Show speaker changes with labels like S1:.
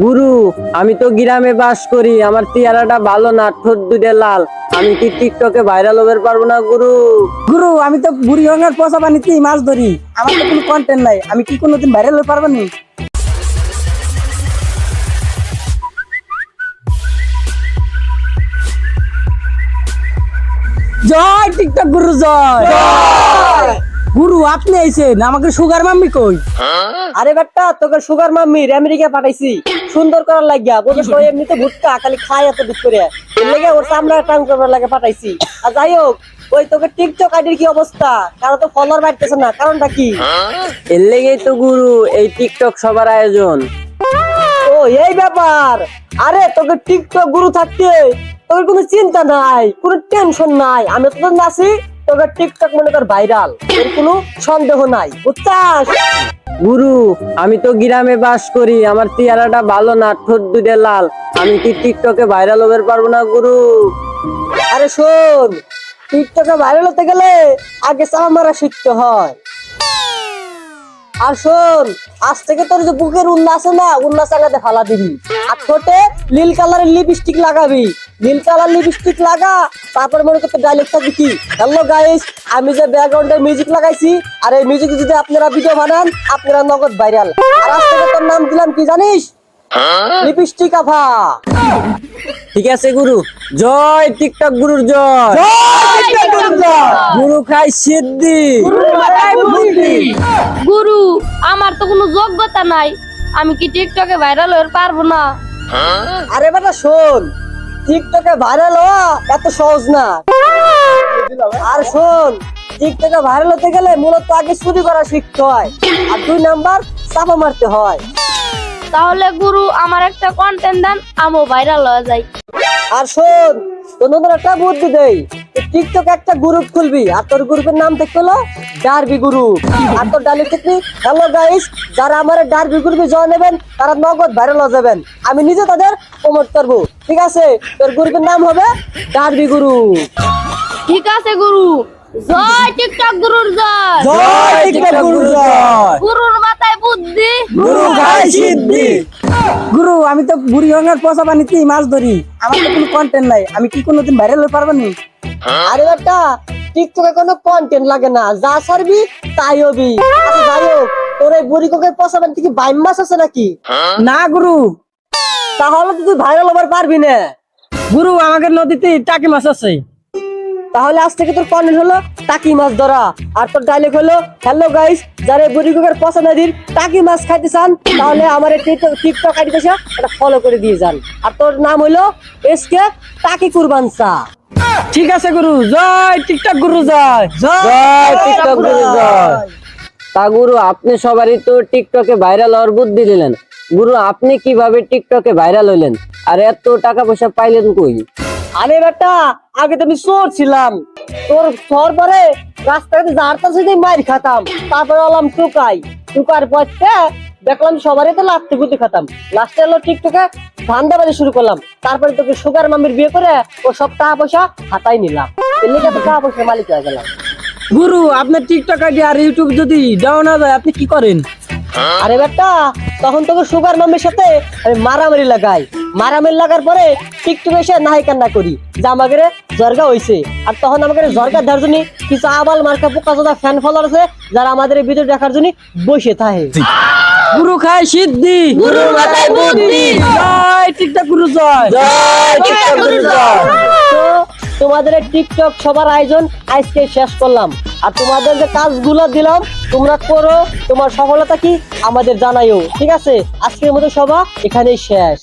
S1: গুরু আমি তো গ্রামে বাস করি আমার চেহারাটা ভালো না ঠোঁট দুটে লাল। আমি কি টিকটকে ভাইরাল হতে পারব না গুরু?
S2: গুরু আমি তো বুড়ি গঙ্গার পচা পানিতেই মাছ ধরি। আমার তো কোনো কন্টেন্ট নাই আমি কি কোনোদিন ভাইরাল হতে পারব নি? জয় টিকটক গুরু জয়! গুরু আপনি আইছেন আমাকে সুগার মাম্মি কই?
S1: আরে বেটা তোকে সুগার মাম্মির আমেরিকা পাঠাইছি। সুন্দর করার লাগিয়া বোঝো তো এমনিতে ভুট্টা খালি খাই এত দুধ করে। এর লেগে ওর চামড়া টাং করার লাগে পাঠাইছি। আর যাই হোক ওই তোকে টিকটক আইডির কি অবস্থা? কারও তো ফলোয়ার বাড়তেছে না কারণটা কি? এর লেগেই তো গুরু এই টিকটক সবার আয়োজন। ও এই ব্যাপার। আরে তোকে টিকটক গুরু থাকতে তোর কোনো চিন্তা নাই কোনো টেনশন নাই। আমি তো আছি তোকে টিকটক মনে কর ভাইরাল এর কোনো সন্দেহ নাই। বুঝছাস? গুরু আমি তো গ্রামে বাস করি আমার চেহারাটা ভালো না ঠোঁট দুটে লাল। আমি কি টিকটকে ভাইরাল হতে পারব না গুরু? আরে শোন টিকটকে ভাইরাল হতে গেলে আগে সামারা মারা শিখতে হয়। আর শোন, আজ থেকে তোর যে বুকের উন্না আছে না, উন্না চাঙ্গাতে ফালা দিবি। আর ঠোঁটে নীল কালারের লিপস্টিক লাগাবি। নীল কালার লিপস্টিক লাগা, তারপর মনে করতে ডাইলেক্ট থাকবি হ্যালো গাইস আমি যে ব্যাকগ্রাউন্ডে মিউজিক লাগাইছি, আর এই মিউজিক যদি আপনারা ভিডিও বানান, আপনারা নগদ ভাইরাল আর আজ থেকে তোর নাম দিলাম কি জানিস? লিপস্টিক আফা ঠিক আছে গুরু। জয় টিকটক গুরুর জয়। গুরু খাই সিদ্ধি।
S3: গুরু আমার তো কোনো যোগ্যতা নাই। আমি কি টিকটকে ভাইরাল হতে পারব না?
S1: আরে বেটা শোন। টিকটকে ভাইরাল হওয়া এত সহজ না। আর শোন টিকটকে ভাইরাল হতে গেলে মূলত আগে চুরি করা শিখতে হয়। আর দুই নাম্বার চাপা মারতে হয়।
S3: তাহলে গুরু আমার একটা কন্টেন্ট দেন আমিও ভাইরাল হয়ে যাই
S1: আর শোন নতুন একটা বুদ্ধি দেই। টিকটক একটা গ্রুপ খুলবি আর তোর গ্রুপের নাম দেখতে হলো ডারবি গ্রুপ আর তোর ডালি টেকনি হ্যালো গাইস যারা আমার ডারবি গ্রুপে জয়েন নেবেন তারা নগদ ভাইরাল হয়ে যাবেন। আমি নিজে তাদের প্রমোট করব। ঠিক আছে? তোর গ্রুপের নাম হবে ডারবি গ্রুপ
S3: ঠিক আছে গুরু। জয় টিকটক গুরুর জয়।
S2: জয় টিকটক গুরু জয়।
S3: গুরুর
S2: গুরু খাই সিদ্ধি। গুরু আমি তো বুড়ি গঙ্গার পচা পানিতেই মাছ ধরি। আমার তো কোনো কন্টেন্ট নাই। আমি কি কোনোদিন ভাইরাল হতে পারব নি?
S1: আরে বেটা টিকটকে কোনো কন্টেন্ট লাগে না। যা ছাড়বি তাই হবি। আচ্ছা যাই হোক তোর এই বুড়ি কোকের কি বাইম মাছ আছে নাকি?
S2: না গুরু।
S1: তাহলে তো তুই ভাইরাল হবার পারবি না।
S2: গুরু আমাদের নদীতে টাকি মাছ আছে।
S1: তাহলে আজ থেকে তোর কন্টেন্ট হলো টাকি মাছ ধরা। আর তোর ডায়লগ হলো হ্যালো গাইস যারা বুড়ি কোকের পচা নদীর টাকি মাছ খাইতে চান তাহলে আমার টিকটক আইডি পেশা এটা ফলো করে দিয়ে যান। আর তোর নাম হলো এসকে টাকি কুরবান চা।
S2: ঠিক আছে গুরু জয় টিকটক গুরু জয়।
S1: জয় টিকটক গুরু জয়। তা গুরু আপনি সবারই তো টিকটকে ভাইরাল হওয়ার বুদ্ধি দিলেন। গুরু আপনি কীভাবে টিকটকে ভাইরাল হইলেন? আর এত টাকা পয়সা পাইলেন কই? আরে বেটা, আগে তো আমি চোর ছিলাম। তোর চোর পরে রাস্তাতে যারতা সাথে মার খাতাম, তারপরে হলাম টুকাই। টুকার পর দেখলাম সবারই তো লাত্তি গুতি খাতাম। লাস্টে হলো টিকটকে ধান্দাবাজি শুরু করলাম। তারপরে তোকে সুগার মামির বিয়ে করে ও সব টাকা পয়সা হাতাই নিলাম। তো টাকা পয়সা মালিক হয়ে গেলাম।
S2: গুরু, আপনার টিকটক আইডি আর ইউটিউব যদি ডাউন না যায়, আপনি কি করেন?
S1: আরে বেটা তখন তোকে সুগার মামের সাথে আমি মারামারি লাগাই। মারামারি লাগার পরে টিকটক এসে নাহাই কান্না করি। যে আমাকে জর্গা হইছে। আর তখন আমাকে জর্গা দেওয়ার জন্য কিছু আবাল মার্কা পোকা চোদা ফ্যান ফলোয়ার আছে যারা আমাদের এই ভিডিও দেখার জন্য বসে থাকে।
S2: গুরু খায় সিদ্ধি।
S3: গুরুর মাথায় বুদ্ধি।
S2: জয় টিকটক গুরু জয়।
S3: জয় টিকটক গুরু জয়।
S1: তোমাদের টিকটক সবার আয়োজন আজকে শেষ করলাম। আর তোমাদের যে কাজগুলো দিলাম, তোমরা করো, তোমার সফলতা কি আমাদের জানাইও, ঠিক আছে? আজকের মতো সভা এখানেই শেষ।